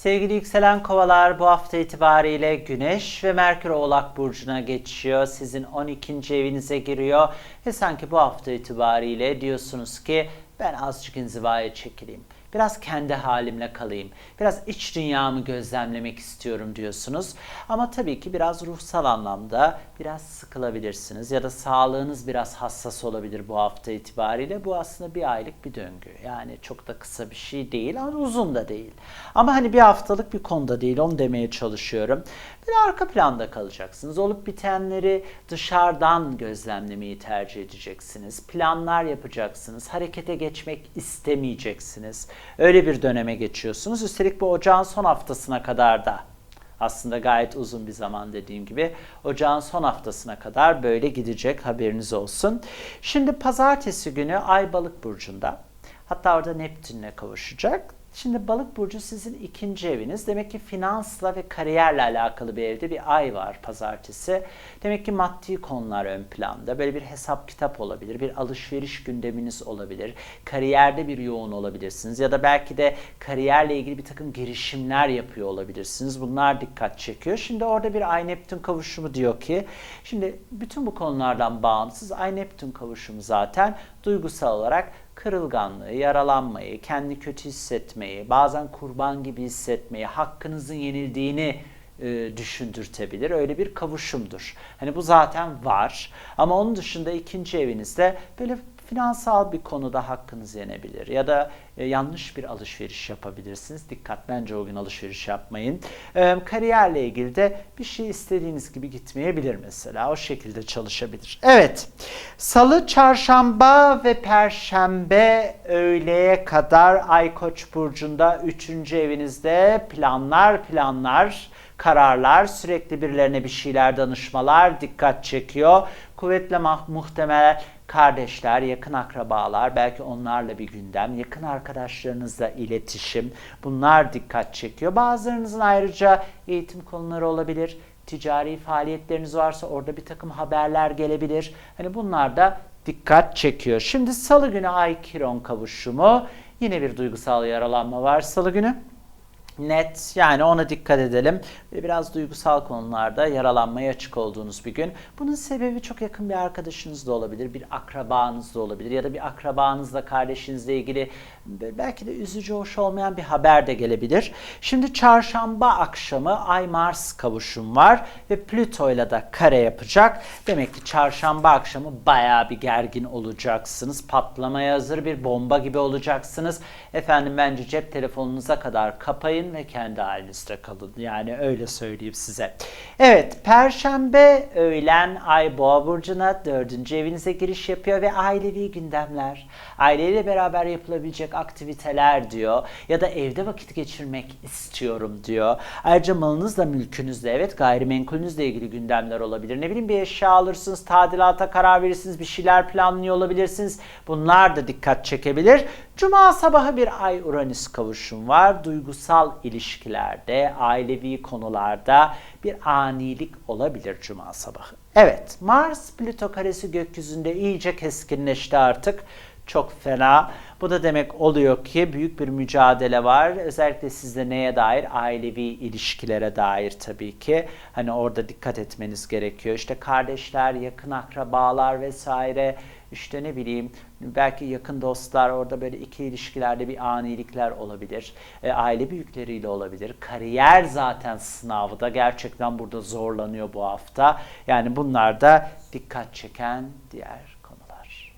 Sevgili yükselen kovalar bu hafta itibariyle Güneş ve Merkür Oğlak Burcu'na geçiyor. Sizin 12. evinize giriyor ve sanki bu hafta itibariyle diyorsunuz ki ben azıcık inzivaya çekileyim. Biraz kendi halimle kalayım. Biraz iç dünyamı gözlemlemek istiyorum diyorsunuz. Ama tabii ki biraz ruhsal anlamda biraz sıkılabilirsiniz ya da sağlığınız biraz hassas olabilir bu hafta itibariyle. Bu aslında bir aylık bir döngü. Yani çok da kısa bir şey değil ama uzun da değil. Ama hani bir haftalık bir konuda değil onu demeye çalışıyorum. Bir arka planda kalacaksınız. Olup bitenleri dışarıdan gözlemlemeyi tercih edeceksiniz. Planlar yapacaksınız. Harekete geçmek istemeyeceksiniz. Öyle bir döneme geçiyorsunuz. Üstelik bu ocağın son haftasına kadar da aslında gayet uzun bir zaman dediğim gibi. Ocağın son haftasına kadar böyle gidecek haberiniz olsun. Şimdi pazartesi günü Ay Balık burcunda. Hatta orada Neptün'le kavuşacak. Şimdi balık burcu sizin ikinci eviniz. Demek ki finansla ve kariyerle alakalı bir evde bir ay var pazartesi. Demek ki maddi konular ön planda. Böyle bir hesap kitap olabilir, bir alışveriş gündeminiz olabilir. Kariyerde bir yoğun olabilirsiniz ya da belki de kariyerle ilgili bir takım girişimler yapıyor olabilirsiniz. Bunlar dikkat çekiyor. Şimdi orada bir Ay Neptün kavuşumu diyor ki, şimdi bütün bu konulardan bağımsız Ay Neptün kavuşumu zaten duygusal olarak kırılganlığı, yaralanmayı, kendi kötü hissetmeyi, bazen kurban gibi hissetmeyi, hakkınızın yenildiğini e, düşündürtebilir. Öyle bir kavuşumdur. Hani bu zaten var. Ama onun dışında ikinci evinizde böyle finansal bir konuda hakkınız yenebilir ya da e, yanlış bir alışveriş yapabilirsiniz. Dikkat bence o gün alışveriş yapmayın. E, kariyerle ilgili de bir şey istediğiniz gibi gitmeyebilir mesela. O şekilde çalışabilir. Evet. Salı, çarşamba ve perşembe öğleye kadar Ay Koç burcunda 3. evinizde planlar planlar kararlar, sürekli birilerine bir şeyler danışmalar dikkat çekiyor. Kuvvetle muhtemel kardeşler, yakın akrabalar, belki onlarla bir gündem, yakın arkadaşlarınızla iletişim bunlar dikkat çekiyor. Bazılarınızın ayrıca eğitim konuları olabilir. Ticari faaliyetleriniz varsa orada bir takım haberler gelebilir. Hani bunlar da dikkat çekiyor. Şimdi salı günü Ay Kiron kavuşumu. Yine bir duygusal yaralanma var salı günü net yani ona dikkat edelim. Biraz duygusal konularda yaralanmaya açık olduğunuz bir gün. Bunun sebebi çok yakın bir arkadaşınız da olabilir, bir akrabanız da olabilir ya da bir akrabanızla, kardeşinizle ilgili belki de üzücü, hoş olmayan bir haber de gelebilir. Şimdi çarşamba akşamı Ay Mars kavuşum var ve Plüto ile de kare yapacak. Demek ki çarşamba akşamı bayağı bir gergin olacaksınız. Patlamaya hazır bir bomba gibi olacaksınız. Efendim bence cep telefonunuza kadar kapayın ve kendi halinizde kalın. Yani öyle söyleyeyim size. Evet, Perşembe öğlen Ay Boğa burcuna dördüncü evinize giriş yapıyor ve ailevi gündemler, aileyle beraber yapılabilecek aktiviteler diyor ya da evde vakit geçirmek istiyorum diyor. Ayrıca malınızla, mülkünüzle, evet gayrimenkulünüzle ilgili gündemler olabilir. Ne bileyim bir eşya alırsınız, tadilata karar verirsiniz, bir şeyler planlıyor olabilirsiniz. Bunlar da dikkat çekebilir. Cuma sabahı bir Ay Uranüs kavuşum var. Duygusal ilişkilerde, ailevi konularda bir anilik olabilir Cuma sabahı. Evet, Mars Plüto karesi gökyüzünde iyice keskinleşti artık. Çok fena. Bu da demek oluyor ki büyük bir mücadele var. Özellikle sizde neye dair? Ailevi ilişkilere dair tabii ki. Hani orada dikkat etmeniz gerekiyor. İşte kardeşler, yakın akrabalar vesaire işte ne bileyim belki yakın dostlar orada böyle iki ilişkilerde bir anilikler olabilir. E, aile büyükleriyle olabilir. Kariyer zaten sınavda gerçekten burada zorlanıyor bu hafta. Yani bunlar da dikkat çeken diğer konular.